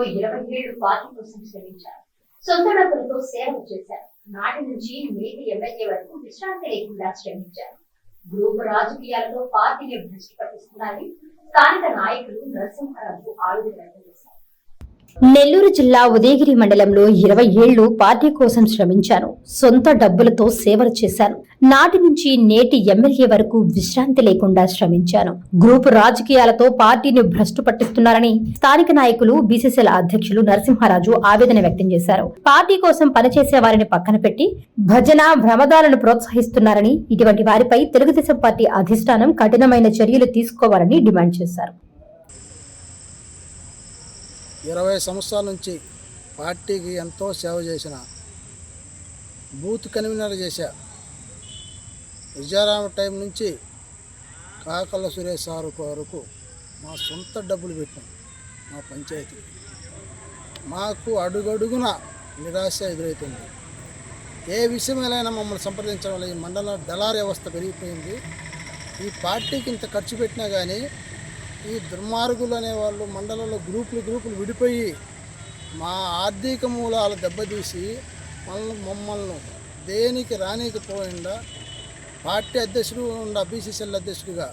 మండలంలో ఇరవై ఏడు పార్టీ కోసం శ్రమించారు. సొంత డబ్బులతో సేవలు చేశారు. నాటి నుంచి నేటి ఎమ్మెల్యే వరకు విశ్రాంతి లేకుండా శ్రమించారు. గ్రూప్ రాజకీయాలతో పార్టీని భ్రష్టు పట్టిస్తున్నారని స్థానిక నాయకులు నరసింహారావు ఆవేదన నెల్లూరు జిల్లా ఉదయగిరి మండలంలో ఇరవై ఏళ్ళు పార్టీ కోసం శ్రమించాను సొంత డబ్బులతో సేవలు చేశాను నాటి నుంచి నేటి ఎమ్మెల్యే వరకు విశ్రాంతి లేకుండా శ్రమించాను గ్రూప్ రాజకీయాలతో పార్టీని భ్రష్టు పట్టిస్తున్నారని స్థానిక నాయకులు బీసీసీల అధ్యక్షులు నరసింహారాజు ఆవేదన వ్యక్తం చేశారు. పార్టీ కోసం పనిచేసే వారిని పక్కన పెట్టి భజన భ్రమదాలను ప్రోత్సహిస్తున్నారని ఇటువంటి వారిపై తెలుగుదేశం పార్టీ అధిష్టానం కఠినమైన చర్యలు తీసుకోవాలని డిమాండ్ చేశారు. ఇరవై సంవత్సరాల నుంచి పార్టీకి ఎంతో సేవ చేసిన బూత్ కన్వీనర్ చేశా విజయరామ టైం నుంచి కాకల సురేష్ సార్ వరకు మా సొంత డబ్బులు పెట్టాం మా పంచాయతీ. మాకు అడుగడుగున నిరాశ ఎదురవుతుంది ఏ విషయమైనా మమ్మల్ని సంప్రదించడం వల్ల ఈ మండల దళార వ్యవస్థ పెరిగిపోయింది. ఈ పార్టీకి ఇంత ఖర్చు పెట్టినా కానీ ఈ దుర్మార్గులు అనేవాళ్ళు మండలంలో గ్రూపులు గ్రూపులు విడిపోయి మా ఆర్థిక మూలాలు దెబ్బతీసి మనల్ని మమ్మల్ని దేనికి రానికపోయిందా పార్టీ అధ్యక్షుడు ఉండ బీసీసీఎల్ అధ్యక్షుడిగా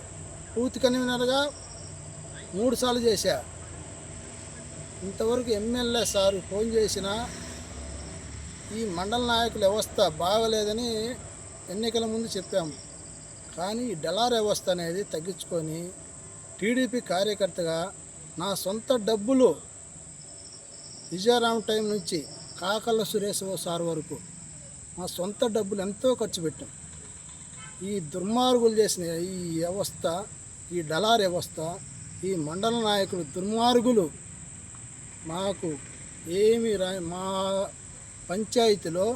పూర్తి కన్వీనర్గా మూడు సార్లు చేశా. ఇంతవరకు ఎమ్మెల్యే సార్ ఫోన్ చేసినా ఈ మండల నాయకుల వ్యవస్థ బాగలేదని ఎన్నికల ముందు చెప్పాము కానీ ఈ డలార్ వ్యవస్థ అనేది తగ్గించుకొని టీడీపీ కార్యకర్తగా నా సొంత డబ్బులు విజయరామ్ టైం నుంచి కాకల సురేష్ సార్ వరకు మా సొంత డబ్బులు ఎంతో ఖర్చు పెట్టాం. ఈ దుర్మార్గులు చేసిన ఈ వ్యవస్థ ఈ డలార్ వ్యవస్థ ఈ మండల నాయకులు దుర్మార్గులు మాకు ఏమి రా మా పంచాయతీలో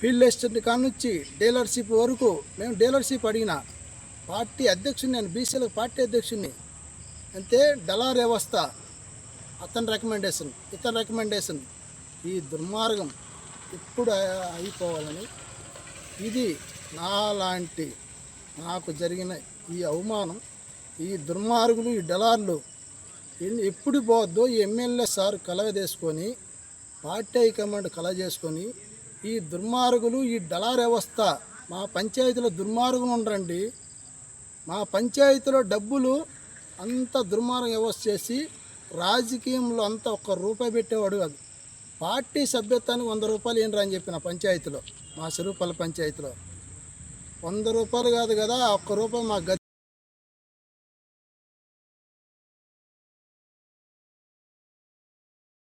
ఫీల్డ్ ఎస్టేట్ కానుంచి డీలర్షిప్ వరకు మేము డీలర్షిప్ అడిగినా పార్టీ అధ్యక్షుడిని నేను బీసీలకు పార్టీ అధ్యక్షుడిని. అంతే డలార్ వ్యవస్థ అతని రికమెండేషన్ ఇతని రికమెండేషన్ ఈ దుర్మార్గం ఇప్పుడు అయిపోవాలని ఇది నాలాంటి నాకు జరిగిన ఈ అవమానం ఈ దుర్మార్గులు ఈ డలార్లు ఎప్పుడు పోవద్దో ఈ ఎమ్మెల్యే సార్ కలగదేసుకొని పార్టీ హైకమాండ్ కల చేసుకొని ఈ దుర్మార్గులు ఈ డలార్ వ్యవస్థ మా పంచాయతీలో దుర్మార్గులు ఉండరండి. మా పంచాయతీలో డబ్బులు అంత దుర్మార్గం వ్యవస్థ చేసి రాజకీయంలో అంత ఒక్క రూపాయి పెట్టేవాడు కాదు. పార్టీ సభ్యత్వానికి వంద రూపాయలు ఏంట్రా అని చెప్పిన పంచాయతీలో మా సిరుపల్లి పంచాయతీలో. వంద రూపాయలు కాదు కదా ఒక్క రూపాయి మా